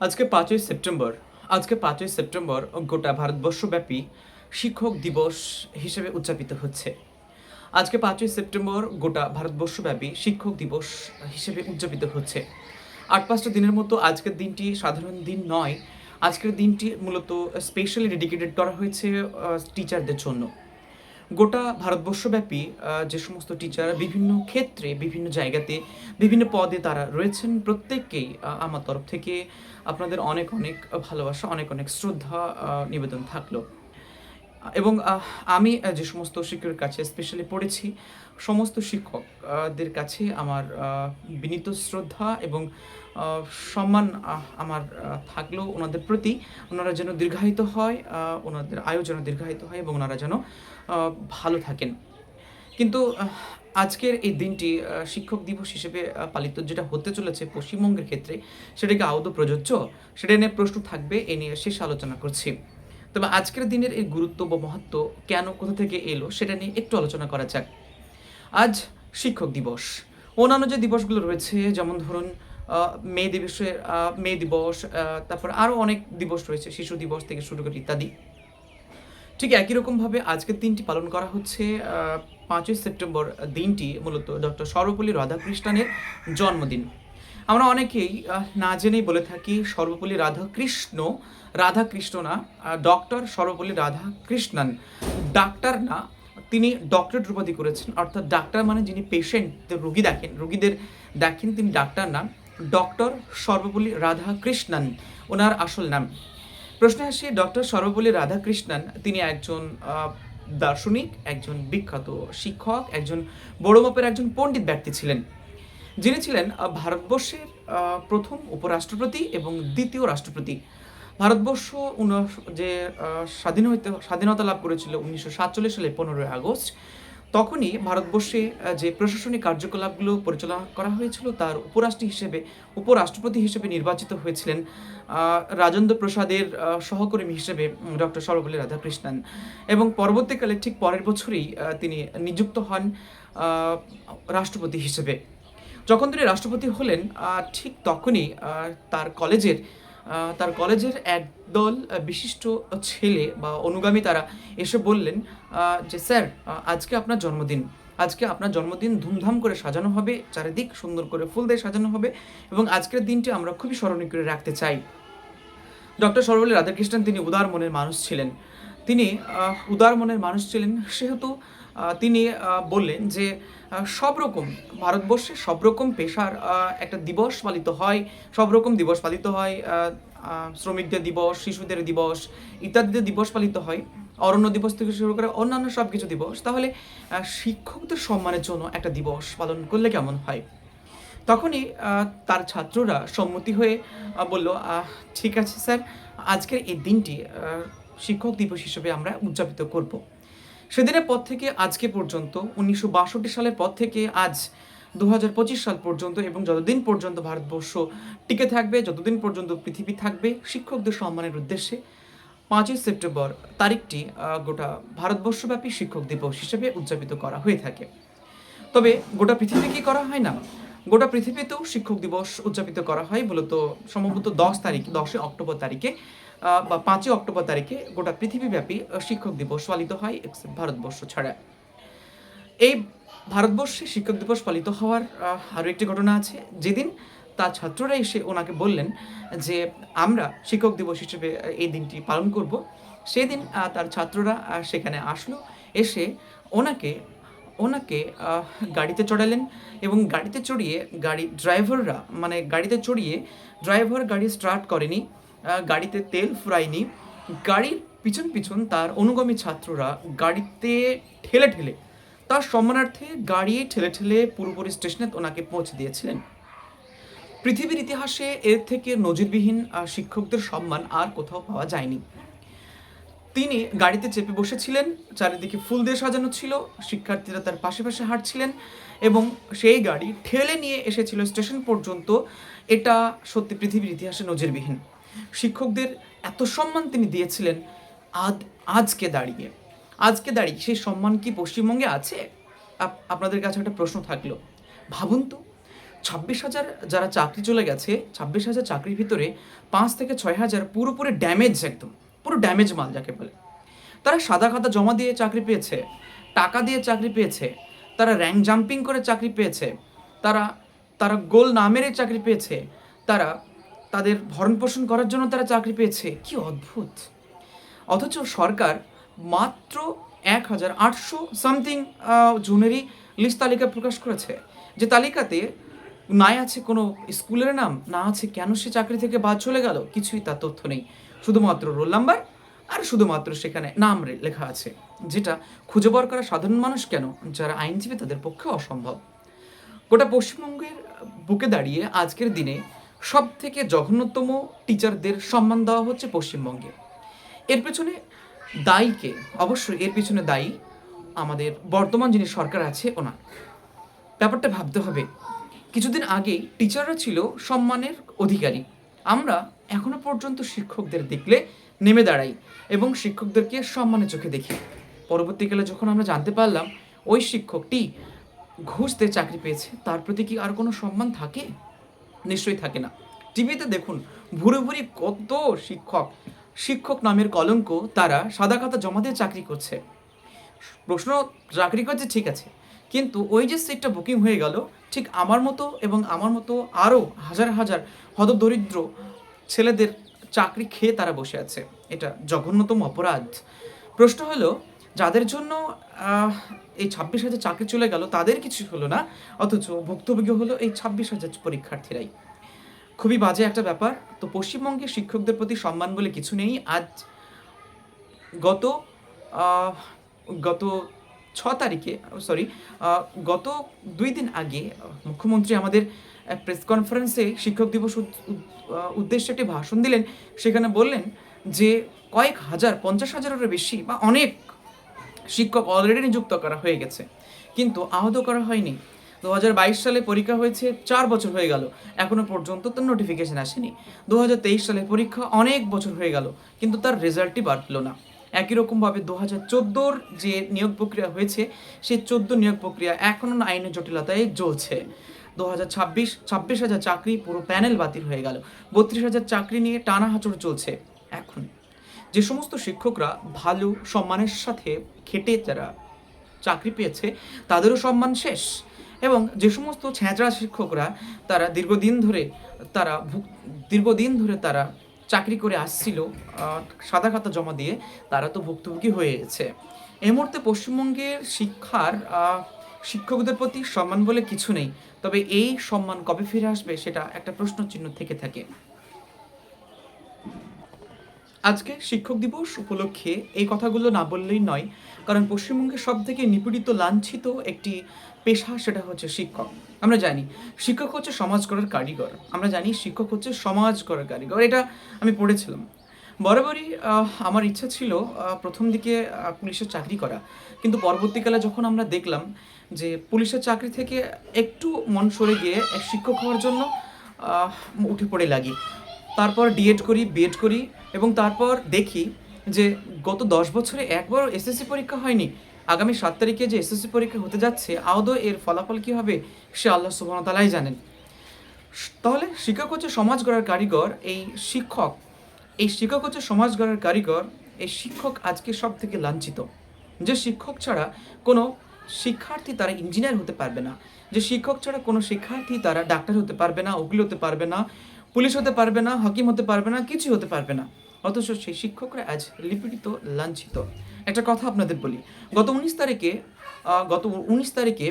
আজকে পাঁচই সেপ্টেম্বর। আজকে পাঁচই সেপ্টেম্বর গোটা ভারতবর্ষব্যাপী শিক্ষক দিবস হিসেবে উদযাপিত হচ্ছে। আজকে পাঁচই সেপ্টেম্বর গোটা ভারতবর্ষব্যাপী শিক্ষক দিবস হিসেবে উদযাপিত হচ্ছে। আট পাঁচটা দিনের মতো আজকের দিনটি সাধারণ দিন নয়। আজকের দিনটি মূলত স্পেশালি ডেডিকেটেড করা হয়েছে টিচারদের জন্য। গোটা ভারতবর্ষব্যাপী যে সমস্ত টিচার বিভিন্ন ক্ষেত্রে, বিভিন্ন জায়গাতে, বিভিন্ন পদে তারা রয়েছেন, প্রত্যেককেই আমার তরফ থেকে আপনাদের অনেক অনেক ভালোবাসা, অনেক অনেক শ্রদ্ধা নিবেদন থাকল। এবং আমি যে সমস্ত শিক্ষকের কাছে স্পেশালি পড়েছি, সমস্ত শিক্ষকদের কাছে আমার বিনীত শ্রদ্ধা এবং সম্মান আমার থাকলেও ওনাদের প্রতি। ওনারা যেন দীর্ঘায়িত হয় ওনাদের আয়ু যেন দীর্ঘায়িত হয় এবং ওনারা যেন ভালো থাকেন। কিন্তু আজকের এই দিনটি শিক্ষক দিবস হিসেবে পালিত যেটা হতে চলেছে পশ্চিমবঙ্গের ক্ষেত্রে সেটা কি আদৌ প্রযোজ্য সেটা নিয়ে প্রশ্ন থাকবে, এ নিয়ে শেষ আলোচনা করছি। তবে আজকের দিনের এই গুরুত্ব বা মহত্ব কেন কোথা থেকে এলো সেটা নিয়ে একটু আলোচনা করা যাক। আজ শিক্ষক দিবস। অন্যান্য যে দিবসগুলো রয়েছে, যেমন ধরুন মে দিবসে মে দিবস তারপর আরও অনেক দিবস রয়েছে, শিশু দিবস থেকে শুরু করে ইত্যাদি। ঠিক একই রকমভাবে আজকের দিনটি পালন করা হচ্ছে। পাঁচই সেপ্টেম্বর দিনটি মূলত ডক্টর সর্বপল্লী রাধাকৃষ্ণনের জন্মদিন। আমরা অনেকেই না জেনেই বলে থাকি সর্বপল্লী রাধাকৃষ্ণ রাধাকৃষ্ণ না ডক্টর সর্বপল্লী রাধাকৃষ্ণন। ডাক্তার না তিনি ডক্টরেট উপাধি করেছেন, অর্থাৎ ডাক্তার মানে যিনি পেশেন্ট রুগী দেখেন, রুগীদের দেখেন তিনি ডাক্তার না ডক্টর সর্বপল্লী রাধাকৃষ্ণন, ওনার আসল নাম। প্রশ্নে আসি, ডক্টর সর্বপল্লী রাধাকৃষ্ণন, তিনি একজন দার্শনিক, একজন বিখ্যাত শিক্ষক, একজন বড় মাপের একজন পণ্ডিত ব্যক্তি ছিলেন। যিনি ছিলেন ভারতবর্ষের প্রথম উপরাষ্ট্রপতি এবং দ্বিতীয় রাষ্ট্রপতি। ভারতবর্ষ যে স্বাধীন হইতে স্বাধীনতা লাভ করেছিল উনিশশো সাতচল্লিশ সালে পনেরোই আগস্ট, তখনই ভারতবর্ষে যে প্রশাসনিক কার্যকলাপগুলো পরিচালনা করা হয়েছিল তার উপরাষ্ট্রী হিসেবে, উপরাষ্ট্রপতি হিসেবে নির্বাচিত হয়েছিলেন রাজেন্দ্র প্রসাদের সহকর্মী হিসেবে ডক্টর সর্বপল্লী রাধাকৃষ্ণন। এবং পরবর্তীকালে ঠিক পরের বছরই তিনি নিযুক্ত হন রাষ্ট্রপতি হিসেবে। যখন তিনি রাষ্ট্রপতি হলেন ঠিক তখনই তার কলেজের তার কলেজের একদল বিশিষ্ট ছেলে বা অনুগামী তারা এসে বললেন যে, স্যার আজকে আপনার জন্মদিন। আজকে আপনার জন্মদিন ধুমধাম করে সাজানো হবে, চারিদিক সুন্দর করে ফুল দিয়ে সাজানো হবে এবং আজকের দিনটি আমরা খুবই স্মরণীয় করে রাখতে চাই। ডক্টর সর্বপল্লী রাধাকৃষ্ণন তিনি উদার মনের মানুষ ছিলেন। তিনি উদার মনের মানুষ ছিলেন, সেহেতু তিনি বললেন যে সব রকম ভারতবর্ষে সব রকম পেশার একটা দিবস পালিত হয়। সব রকম দিবস পালিত হয় শ্রমিকদের দিবস, শিশুদের দিবস ইত্যাদিদের দিবস পালিত হয়। অরণ্য দিবস থেকে শুরু করে অন্যান্য সব কিছু দিবস। তাহলে শিক্ষকদের সম্মানের জন্য একটা দিবস পালন করলে কেমন হয়? তখনই তার ছাত্ররা সম্মতি হয়ে বলল ঠিক আছে স্যার, আজকের এই দিনটি শিক্ষক দিবস হিসেবে আমরা উদযাপিত করব। সেদিনের পর থেকে আজকে পর্যন্ত, উনিশশো বাষট্টি সালের পর থেকে আজ দু হাজার পঁচিশ সাল পর্যন্ত এবং যতদিন পর্যন্ত ভারতবর্ষ টিকে থাকবে, যতদিন পর্যন্ত পৃথিবী থাকবে, শিক্ষকদের সম্মানের উদ্দেশ্যে পাঁচই সেপ্টেম্বর তারিখটি গোটা ভারতবর্ষব্যাপী শিক্ষক দিবস হিসেবে উদযাপিত করা হয়ে থাকে। তবে গোটা পৃথিবী কি করা হয় না? গোটা পৃথিবীতেও শিক্ষক দিবস উদযাপিত করা হয়, মূলত সম্ভবত দশ তারিখ, দশই অক্টোবর তারিখে। বা পাঁচই অক্টোবর তারিখে গোটা পৃথিবীব্যাপী শিক্ষক দিবস পালিত হয় ভারতবর্ষ ছাড়া। এই ভারতবর্ষে শিক্ষক দিবস পালিত হওয়ার আরও একটি ঘটনা আছে। যেদিন তার ছাত্ররা এসে ওনাকে বললেন যে, আমরা শিক্ষক দিবস হিসেবে এই দিনটি পালন করব। সেদিন তার ছাত্ররা সেখানে আসলো, এসে ওনাকে ওনাকে গাড়িতে চড়ালেন এবং গাড়িতে চড়িয়ে গাড়ি, ড্রাইভাররা মানে গাড়িতে চড়িয়ে ড্রাইভার গাড়ি স্টার্ট করেনি। গাড়িতে তেল ফুরায়নি। গাড়ির পিছন পিছন তার অনুগামী ছাত্ররা গাড়িতে ঠেলে ঠেলে, তার সম্মানার্থে গাড়ি ঠেলে ঠেলে পুরোপুরি স্টেশনে ওনাকে পৌঁছে দিয়েছিলেন। পৃথিবীর ইতিহাসে এর থেকে নজিরবিহীন শিক্ষকদের সম্মান আর কোথাও পাওয়া যায়নি। তিনি গাড়িতে চেপে বসেছিলেন, চারিদিকে ফুল দিয়ে সাজানো ছিল, শিক্ষার্থীরা তার পাশে পাশে হাঁটছিলেন এবং সেই গাড়ি ঠেলে নিয়ে এসেছিল স্টেশন পর্যন্ত। এটা সত্যি পৃথিবীর ইতিহাসে নজিরবিহীন। শিক্ষকদের এত সম্মান তিনি দিয়েছিলেন আজ আজকে দাঁড়িয়ে। আজকে দাঁড়িয়ে সেই সম্মান কি পশ্চিমবঙ্গে আছে? আপনাদের কাছে একটা প্রশ্ন থাকল। ভাবুন তো, ছাব্বিশ হাজার যারা চাকরি চলে গেছে, ছাব্বিশ হাজার চাকরির ভিতরে পাঁচ থেকে ছয় হাজার পুরোপুরি ড্যামেজ একদম, পুরো ড্যামেজ মাল যাকে বলে। তারা সাদা খাতা জমা দিয়ে চাকরি পেয়েছে, টাকা দিয়ে চাকরি পেয়েছে, তারা র্যাঙ্ক জাম্পিং করে চাকরি পেয়েছে, তারা তারা গোল না মেরে চাকরি পেয়েছে, তারা তাদের ভরণ পোষণ করার জন্য তারা চাকরি পেয়েছে। কি অদ্ভুত। অথচ সরকার মাত্র এক হাজার আটশো সামথিং জুনেরই লিস্ট তালিকা প্রকাশ করেছে। যে তালিকাতে নাই আছে কোনো স্কুলের নাম, না আছে কেন সে চাকরি থেকে বাদ চলে গেল, কিছুই তার তথ্য নেই। শুধুমাত্র রোল নাম্বার আর শুধুমাত্র সেখানে নাম লেখা আছে। যেটা খুঁজে বার করা সাধারণ মানুষ কেন? যারা আইনজীবী তাদের পক্ষে অসম্ভব। গোটা পশ্চিমবঙ্গের বুকে দাঁড়িয়ে আজকের দিনে সব থেকে জঘন্যতম টিচারদের সম্মান দেওয়া হচ্ছে পশ্চিমবঙ্গে। এর পেছনে দায়ীকে অবশ্যই এর পেছনে দায়ী আমাদের বর্তমান যিনি সরকার আছে ওনার। ব্যাপারটা ভাবতে হবে, কিছুদিন আগেই টিচাররা ছিল সম্মানের অধিকারী। আমরা এখনও পর্যন্ত শিক্ষকদের দেখলে নেমে দাঁড়াই এবং শিক্ষকদেরকে সম্মানের চোখে দেখি। পরবর্তীকালে যখন আমরা জানতে পারলাম ওই শিক্ষকটি ঘুষ দিয়ে চাকরি পেয়েছে, তার প্রতি কি আর কোনো সম্মান থাকে? নিশ্চয়ই থাকে না। টিভিতে দেখুন, ভুরে ভুরি কত শিক্ষক শিক্ষক নামের কলঙ্ক তারা সাদা খাতা জমা দিয়ে চাকরি করছে। প্রশ্ন চাকরি করছে ঠিক আছে, কিন্তু ওই যে সিটটা বুকিং হয়ে গেল, ঠিক আমার মতো এবং আমার মতো আরও হাজার হাজার হতদরিদ্র ছেলেদের চাকরি খেয়ে তারা বসে আছে। এটা জঘন্যতম অপরাধ। প্রশ্ন হলো যাদের জন্য এই ছাব্বিশ হাজার চাকরি চলে গেল, তাদের কিছু হলো না, অথচ ভুক্তভোগী হলো এই ছাব্বিশ হাজার পরীক্ষার্থীরাই। খুবই বাজে একটা ব্যাপার। তো পশ্চিমবঙ্গের শিক্ষকদের প্রতি সম্মান বলে কিছু নেই। আজ গত গত ছ তারিখে সরি গত দুই দিন আগে মুখ্যমন্ত্রী আমাদের প্রেস কনফারেন্সে শিক্ষক দিবস উদ- উদ- উদ্দেশ্যে একটি ভাষণ দিলেন। সেখানে বললেন যে, কয়েক হাজার, পঞ্চাশ হাজারেরও বেশি বা অনেক শিক্ষক অলরেডি নিযুক্ত করা হয়ে গেছে। কিন্তু আহত করা হয়নি। দু হাজার বাইশ সালে পরীক্ষা হয়েছে, চার বছর হয়ে গেল। এখনও পর্যন্ত তার নোটিফিকেশন আসেনি। দু হাজার তেইশ সালে পরীক্ষা অনেক বছর হয়ে গেল, কিন্তু তার রেজাল্টই বাড়লো না। একই রকমভাবে দু হাজার চোদ্দোর যে নিয়োগ প্রক্রিয়া হয়েছে, সেই চোদ্দ নিয়োগ প্রক্রিয়া এখনও আইনের জটিলতায় জ্বলছে। দু হাজার ছাব্বিশ ছাব্বিশ হাজার চাকরি পুরো প্যানেল বাতিল হয়ে গেল। বত্রিশ হাজার চাকরি নিয়ে টানা হাঁচড় চলছে। এখন যে সমস্ত শিক্ষকরা ভালো সম্মানের সাথে খেটে যারা চাকরি পেয়েছে, তাদেরও সম্মান শেষ। এবং যে সমস্ত ছেঁচড়া শিক্ষকরা তারা দীর্ঘদিন ধরে তারা দীর্ঘদিন ধরে তারা চাকরি করে আসছিল সাদা খাতা জমা দিয়ে তারা তো ভুক্তভোগী হয়ে গেছে। এই মুহূর্তে পশ্চিমবঙ্গের শিক্ষার শিক্ষকদের প্রতি সম্মান বলে কিছু নেই। তবে এই সম্মান কবে ফিরে আসবে সেটা একটা প্রশ্ন চিহ্ন থেকে থাকে। আজকে শিক্ষক দিবস উপলক্ষে এই কথাগুলো না বললেই নয়, কারণ পশ্চিমবঙ্গের সব থেকে নিপীড়িত, লাঞ্ছিত একটি পেশা সেটা হচ্ছে শিক্ষক। আমরা জানি শিক্ষক হচ্ছে সমাজ গড়ার কারিগর। আমরা জানি শিক্ষক হচ্ছে সমাজ গড়ার কারিগর। এটা আমি পড়েছিলাম। বরাবরই আমার ইচ্ছা ছিল প্রথম দিকে পুলিশের চাকরি করা। কিন্তু পরবর্তীকালে যখন আমরা দেখলাম যে পুলিশের চাকরি থেকে একটু মন সরে গিয়ে শিক্ষক হওয়ার জন্য উঠে পড়ে লাগি। তারপর ডিএড করি বিএড করি এবং তারপর দেখি যে গত দশ বছরে একবারও এসএসসি পরীক্ষা হয়নি। আগামী সাত তারিখে যে এসএসসি পরীক্ষা হতে যাচ্ছে, আদৌ এর ফলাফল কী হবে সে আল্লাহ সুবাহতালাই জানেন। তাহলে শিক্ষক হচ্ছে সমাজ গড়ার কারিগর, এই শিক্ষক এই শিক্ষক হচ্ছে সমাজ গড়ার কারিগর, এই শিক্ষক আজকে সব থেকে লাঞ্ছিত। যে শিক্ষক ছাড়া কোনো শিক্ষার্থী তারা ইঞ্জিনিয়ার হতে পারবে না। যে শিক্ষক ছাড়া কোনো শিক্ষার্থী তারা ডাক্তার হতে পারবে না, উকিল হতে পারবে না পুলিশ হতে পারবে না, হাকিম হতে পারবে না, কিছুই হতে পারবে না। অথচ সেই শিক্ষকরা আজ লিপিডিত লাঞ্ছিত। একটা কথা আপনাদের বলি, গত উনিশ তারিখে গত উনিশ তারিখে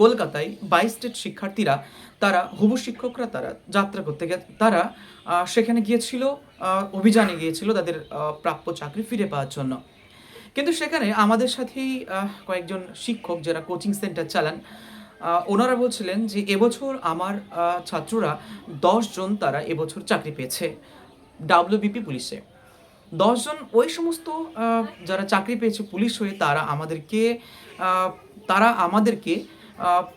কলকাতায় বাইশ স্টেট শিক্ষার্থীরা, তারা হুবু শিক্ষকরা তারা যাত্রা করতে গে তারা সেখানে গিয়েছিল অভিযানে গিয়েছিল তাদের প্রাপ্য চাকরি ফিরে পাওয়ার জন্য। কিন্তু সেখানে আমাদের সাথেই কয়েকজন শিক্ষক যারা কোচিং সেন্টার চালান ওনারা বলছিলেন যে এবছর আমার ছাত্ররা জন তারা এবছর চাকরি পেয়েছে ডাব্লিউবিপি পুলিশে। দশজন ওই সমস্ত যারা চাকরি পেয়েছে পুলিশ হয়ে তারা আমাদেরকে তারা আমাদেরকে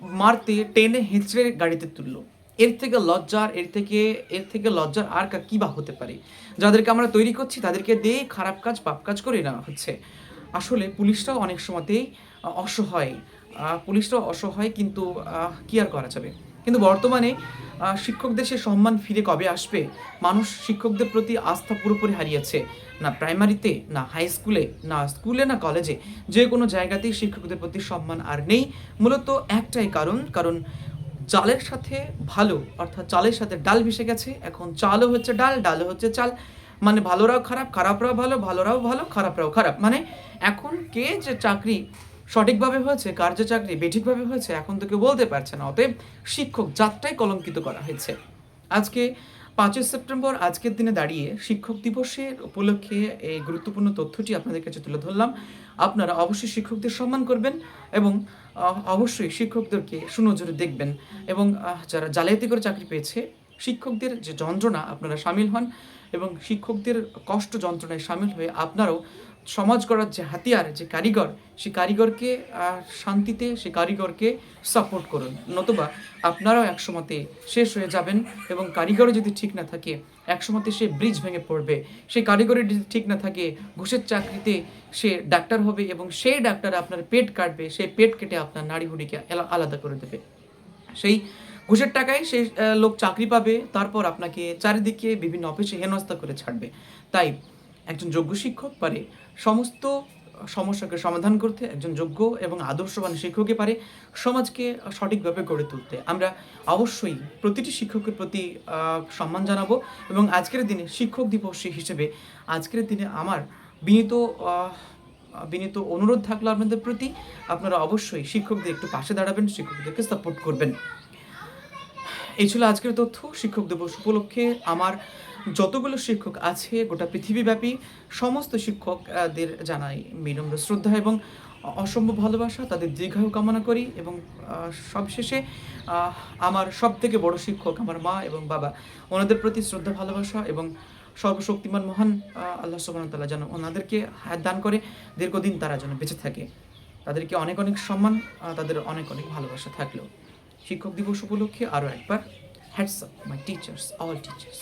মারতে, টেনে, হেঁচড়ে গাড়িতে তুললো। এর থেকে লজ্জার, এর থেকে এর থেকে লজ্জার আর কা- বা হতে পারে? যাদেরকে আমরা তৈরি করছি তাদেরকে দিয়ে খারাপ কাজ, পাপ কাজ করে নেওয়া হচ্ছে। আসলে পুলিশটাও অনেক সময়তেই অসহায়। পুলিশটাও অসহায়, কিন্তু কি আর করা যাবে? কিন্তু বর্তমানে শিক্ষকদের সে সম্মান ফিরে কবে আসবে? মানুষ শিক্ষকদের প্রতি আস্থা পুরোপুরি হারিয়েছে। না প্রাইমারিতে, না হাই স্কুলে না স্কুলে না কলেজে যে কোনো জায়গাতেই শিক্ষকদের প্রতি সম্মান আর নেই। মূলত একটাই কারণ কারণ চালের সাথে ভালো, অর্থাৎ চালের সাথে ডাল মিশে গেছে। এখন চালও হচ্ছে ডাল, ডালও হচ্ছে চাল। মানে ভালোরাও খারাপ, খারাপরাও ভালো, ভালোরাও ভালো, খারাপরাও খারাপ। মানে এখন কে যে চাকরি সঠিকভাবে হয়েছে কার্য চাকরি বেঠিকভাবে হয়েছে, এখন তো কেউ বলতে পারছে না। অতএব শিক্ষক যাত্রাই কলঙ্কিত করা হয়েছে। আজকে পাঁচই সেপ্টেম্বর, আজকের দিনে দাঁড়িয়ে শিক্ষক দিবসের উপলক্ষে এই গুরুত্বপূর্ণ তথ্যটি আপনাদের কাছে তুলে ধরলাম। আপনারা অবশ্যই শিক্ষকদের সম্মান করবেন এবং অবশ্যই শিক্ষকদেরকে সুনজরে দেখবেন এবং যারা জালিয়াতি করে চাকরি পেয়েছে, শিক্ষকদের যে যন্ত্রণা আপনারা সামিল হন এবং শিক্ষকদের কষ্ট যন্ত্রণায় সামিল হয়ে আপনারাও সমাজ গড়ার যে হাতিয়ার, যে কারিগর, সে কারিগরকে শান্তিতে সে কারিগরকে সাপোর্ট করুন। নতুবা আপনারাও একসময়তে শেষ হয়ে যাবেন এবং কারিগরও যদি ঠিক না থাকে একসময়তে সে ব্রিজ ভেঙে পড়বে। সেই কারিগরের যদি ঠিক না থাকে, ঘুষের চাকরিতে সে ডাক্তার হবে এবং সেই ডাক্তার আপনার পেট কাটবে, সেই পেট কেটে আপনার নাড়ি হুড়িকে আলাদা করে দেবে। সেই ঘুষের টাকায় সেই লোক চাকরি পাবে, তারপর আপনাকে চারিদিকে বিভিন্ন অফিসে হেনস্থা করে ছাড়বে। তাই একজন যোগ্য শিক্ষক পারে, সমস্ত সমস্যাকে সমাধান করতে একজন যোগ্য এবং আদর্শবান শিক্ষকই পারে সমাজকে সঠিকভাবে গড়ে তুলতে। আমরা অবশ্যই প্রতিটি শিক্ষকের প্রতি সম্মান জানাব এবং আজকের দিনে শিক্ষক দিবস হিসেবে আজকের দিনে আমার বিনীত বিনীত অনুরোধ থাকল আপনাদের প্রতি। আপনারা অবশ্যই শিক্ষকদের একটু পাশে দাঁড়াবেন, শিক্ষকদেরকে সাপোর্ট করবেন। এই ছিল আজকের তথ্য। শিক্ষক দিবস উপলক্ষে আমার যতগুলো শিক্ষক আছে, গোটা পৃথিবীব্যাপী সমস্ত শিক্ষকদের জানাই বিনম্র শ্রদ্ধা এবং অসম্ভব ভালোবাসা। তাদের দীর্ঘায়ু কামনা করি এবং সবশেষে আমার সব থেকে বড় শিক্ষক আমার মা এবং বাবা। ওনাদের প্রতি শ্রদ্ধা, ভালোবাসা এবং সর্বশক্তিমান মহান আল্লাহ সুবহানাহু ওয়া তাআলা যেন ওনাদেরকে হায়াত দান করে। দীর্ঘদিন তারা যেন বেঁচে থাকে। তাদেরকে অনেক অনেক সম্মান তাদের অনেক অনেক ভালোবাসা থাকলেও শিক্ষক দিবস উপলক্ষে আরও একবার, hats up, my teachers, all teachers.